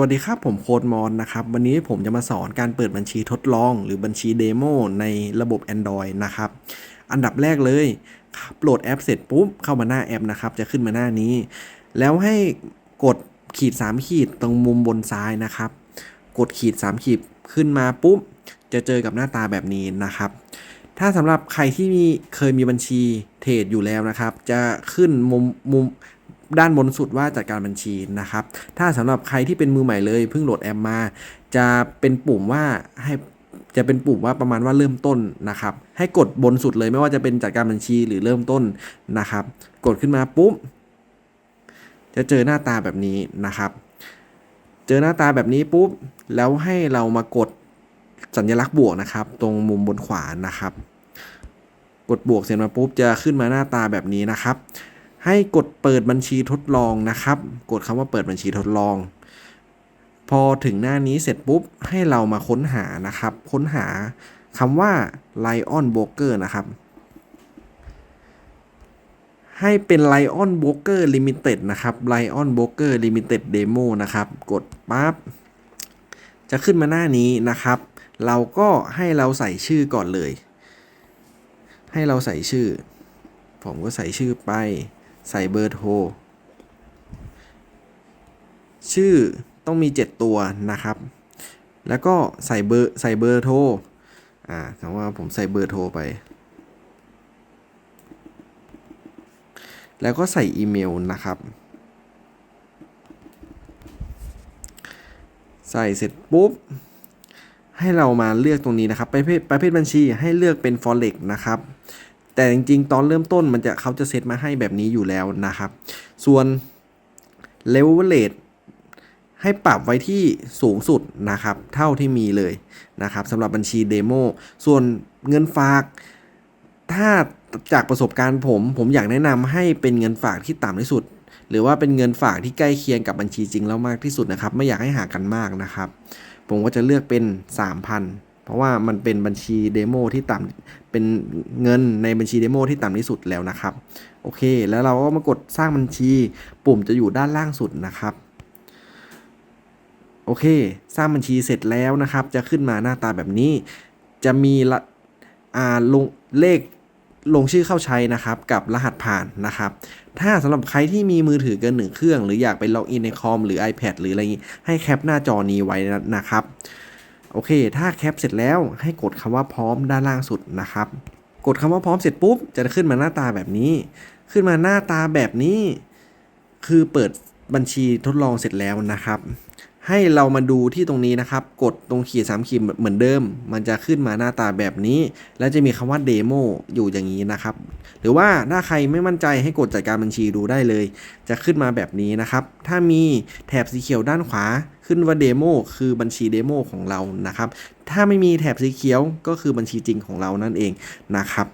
วัสดีครับผมโค้ดมอนนะครับ วันนี้ผมจะมาสอนการเปิดบัญชีทดลอง หรือบัญชีเดโมในระบบ Android นะครับ อันดับแรกเลยโหลดแอปเสร็จปุ๊บ เข้ามาหน้าแอปนะครับ จะขึ้นมาหน้านี้ แล้วให้กดขีด 3 ขีดตรงมุมบนซ้ายนะครับ กดขีด 3 ขีดขึ้นมาปุ๊บ จะเจอกับหน้าตาแบบนี้นะครับ ถ้าสำหรับใครที่มีเคยมีบัญชีเทรดอยู่แล้วนะครับ จะขึ้นมุมมุม ด้านบนสุดว่าจัดการบัญชีนะครับ ถ้าสำหรับใครที่เป็นมือใหม่เลยเพิ่งโหลดแอปมา จะเป็นปุ่มว่าให้จะเป็นปุ่มว่าประมาณว่าเริ่มต้นนะครับ ให้กดบนสุดเลยไม่ว่าจะเป็นจัดการบัญชีหรือเริ่มต้นนะครับ กดขึ้นมาปุ๊บจะเจอหน้าตาแบบนี้นะครับ เจอหน้าตาแบบนี้ปุ๊บแล้วให้เรามากดสัญลักษณ์บวกนะครับ ตรงมุมบนขวานะครับ กดบวกเสร็จมาปุ๊บจะขึ้นมาหน้าตาแบบนี้นะครับ ให้กดเปิดบัญชีทดลองนะครับ กดคำว่าเปิดบัญชีทดลอง พอถึงหน้านี้เสร็จปุ๊บให้เรามาค้นหานะครับ ค้นหาคำว่า Lion Broker นะครับ ให้เป็น Lion Broker Limited นะครับ Lion Broker Limited Demo นะครับ กดปั๊บจะขึ้นมาหน้านี้นะครับ เราก็ให้เราใส่ชื่อก่อนเลย ให้เราใส่ชื่อ ผมก็ใส่ชื่อไป ใส่เบอร์โทร ชื่อต้องมี 7 ตัวนะครับ แล้วก็ใส่เบอร์ใส่เบอร์โทร อ่าคำว่าผมใส่เบอร์โทรไป แล้วก็ใส่อีเมลนะครับ ใส่เสร็จปุ๊บ ให้เรามาเลือกตรงนี้นะครับ ประเภทประเภทบัญชีให้เลือกเป็น forex นะครับ แต่จริงๆ ตอนเริ่มต้นมันจะเขาจะเซตมาให้แบบนี้อยู่แล้วนะครับ ส่วน leverage ให้ปรับไว้ที่สูงสุดนะครับ เท่าที่มีเลยนะครับสำหรับบัญชีเดโมส่วนเงินฝาก ถ้าจากประสบการณ์ผม ผมอยากแนะนำให้เป็นเงินฝากที่ต่ำที่สุด หรือว่าเป็นเงินฝากที่ใกล้เคียงกับบัญชีจริงแล้วมากที่สุดนะครับ ไม่อยากให้ห่างกันมากนะครับ ผมก็จะเลือกเป็น 3,000 เพราะว่ามันเป็นบัญชีเดโมที่ต่ำเป็นเงินในบัญชีเดโมที่ต่ำที่สุดแล้วนะครับ โอเค แล้วเราก็มากดสร้างบัญชี ปุ่มจะอยู่ด้านล่างสุดนะครับ โอเค สร้างบัญชีเสร็จแล้วนะครับ จะขึ้นมาหน้าตาแบบนี้ จะมีละอ่าลงเลขลงชื่อเข้าใช้นะครับกับรหัสผ่านนะครับ ถ้าสำหรับใครที่มีมือถือเกินหนึ่งเครื่อง หรืออยากไปล็อกอินในคอมหรือ iPad หรืออะไรงนี้ให้แคปหน้าจอนี้ไว้นะครับ โอเค ถ้าแคปเสร็จแล้วให้กดคำว่าพร้อมด้านล่างสุดนะครับ กดคำว่าพร้อมเสร็จปุ๊บจะขึ้นมาหน้าตาแบบนี้ ขึ้นมาหน้าตาแบบนี้ คือเปิดบัญชีทดลองเสร็จแล้วนะครับ ให้เรามาดูที่ตรงนี้นะครับ กดตรงขีดสามขีดเหมือนเดิม มันจะขึ้นมาหน้าตาแบบนี้ แล้วจะมีคำว่าเดโมอยู่อย่างนี้นะครับ หรือว่าถ้าใครไม่มั่นใจให้กดจัดการบัญชีดูได้เลย จะขึ้นมาแบบนี้นะครับ ถ้ามีแถบสีเขียวด้านขวา ขึ้นว่าเดโมคือบัญชีเดโมของเรานะครับ ถ้าไม่มีแถบสีเขียวก็คือบัญชีจริงของเรานั่นเองนะครับ